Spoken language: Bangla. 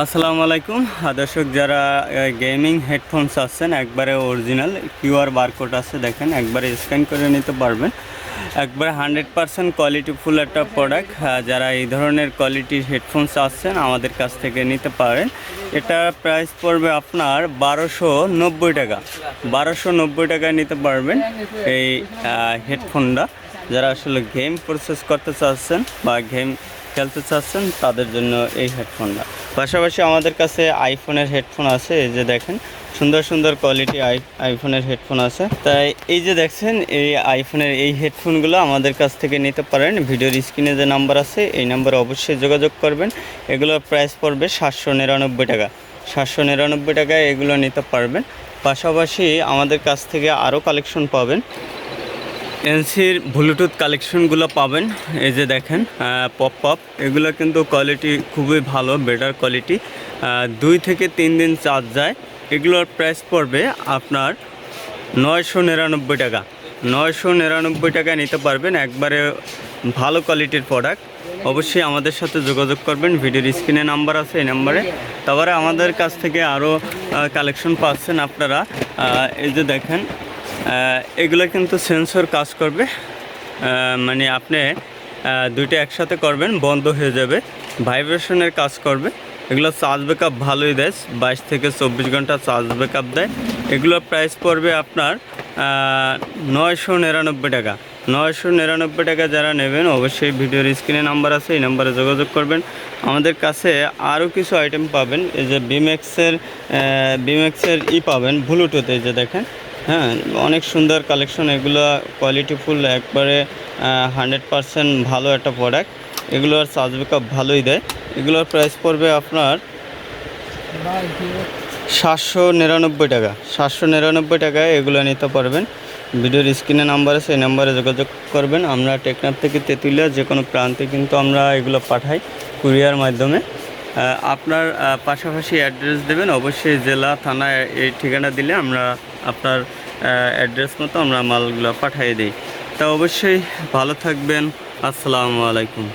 আসসালামু আলাইকুম। আহ, দর্শক যারা গেমিং হেডফোনস আছেন একবারে অরিজিনাল কিউআর বারকোড আছে দেখেন একবারে স্ক্যান করে নিতে পারবেন। একবারে হান্ড্রেড পারসেন্ট কোয়ালিটিফুল একটা প্রোডাক্ট যারা এই ধরনের কোয়ালিটির হেডফোনস আসছেন আমাদের কাছ থেকে নিতে পারেন। এটা প্রাইস পড়বে আপনার বারোশো নব্বই টাকা। বারোশো নব্বই টাকায় নিতে পারবেন এই হেডফোনটা যারা আসলে গেম প্রসেস করতে চাচ্ছেন বা গেম খেলতে চাচ্ছেন তাদের জন্য এই হেডফোনটা পাশাপাশি আমাদের কাছে আইফোনের হেডফোন আছে, এই যে দেখেন, সুন্দর সুন্দর কোয়ালিটি আই আইফোনের হেডফোন আছে। তাই এই যে দেখছেন, এই আইফোনের এই হেডফোনগুলো আমাদের কাছ থেকে নিতে পারেন। ভিডিওর স্ক্রিনে যে নাম্বার আছে, এই নাম্বারে অবশ্যই যোগাযোগ করবেন। এগুলোর প্রাইস পড়বে সাতশো নিরানব্বই টাকা। সাতশো নিরানব্বই টাকায় এগুলো নিতে পারবেন। পাশাপাশি আমাদের কাছ থেকে আরও কালেকশন পাবেন। এনসির ব্লুটুথ কালেকশনগুলো পাবেন। এই যে দেখেন পপ পপ এগুলো কিন্তু কোয়ালিটি খুবই ভালো বেটার কোয়ালিটি দুই থেকে তিন দিন চার্জ যায়। এগুলোর প্রাইস পড়বে আপনার নয়শো নিরানব্বই টাকা। নয়শো নিরানব্বই টাকায় নিতে পারবেন একবারে ভালো কোয়ালিটির প্রোডাক্ট অবশ্যই আমাদের সাথে যোগাযোগ করবেন। ভিডিওর স্ক্রিনে নাম্বার আছে, এই নাম্বারে তারপরে আমাদের কাছ থেকে আরও কালেকশন পাচ্ছেন আপনারা। এই যে দেখেন এগুলো কিন্তু সেন্সর কাজ করবে। মানে আপনি দুইটা একসাথে করবেন, বন্ধ হয়ে যাবে। ভাইব্রেশনের কাজ করবে। এগুলো চার্জ ব্যাকআপ ভালোই দেয়। বাইশ থেকে চব্বিশ ঘণ্টা চার্জ ব্যাকআপ দেয়। এগুলোর প্রাইস পড়বে আপনার নয়শো নিরানব্বই টাকা। নয়শো নিরানব্বই টাকা যারা নেবেন, অবশ্যই ভিডিওর স্ক্রিনে নাম্বার আছে, এই নাম্বারে যোগাযোগ করবেন। আমাদের কাছে আরও কিছু আইটেম পাবেন। এই যে বিমেক্সের বিমেক্সের ই পাবেন ব্লুটুথ এই যে দেখেন। হ্যাঁ অনেক সুন্দর কালেকশন এগুলো কোয়ালিটিফুল একবারে হান্ড্রেড পারসেন্ট ভালো একটা প্রোডাক্ট এগুলোর চার্জ ব্যাকআপ ভালোই দেয়। এগুলোর প্রাইস পড়বে আপনার সাতশো নিরানব্বই টাকা। সাতশো নিরানব্বই টাকায় এগুলো নিতে পারবেন। ভিডিওর স্ক্রিনে নাম্বার এই নাম্বারে যোগাযোগ করবেন। আমরা টেকনাফ থেকে তেঁতুলিয়া যে কোনো প্রান্তে কিন্তু আমরা এগুলো পাঠাই কুরিয়ার মাধ্যমে। আপনার পাশাপাশি অ্যাড্রেস দেবেন। অবশ্যই জেলা, থানা, এই ঠিকানা দিলে আমরা আপনার অ্যাড্রেস মতো আমরা মালগুলো পাঠিয়ে দিই। তা অবশ্যই ভালো থাকবেন। আসসালামু আলাইকুম।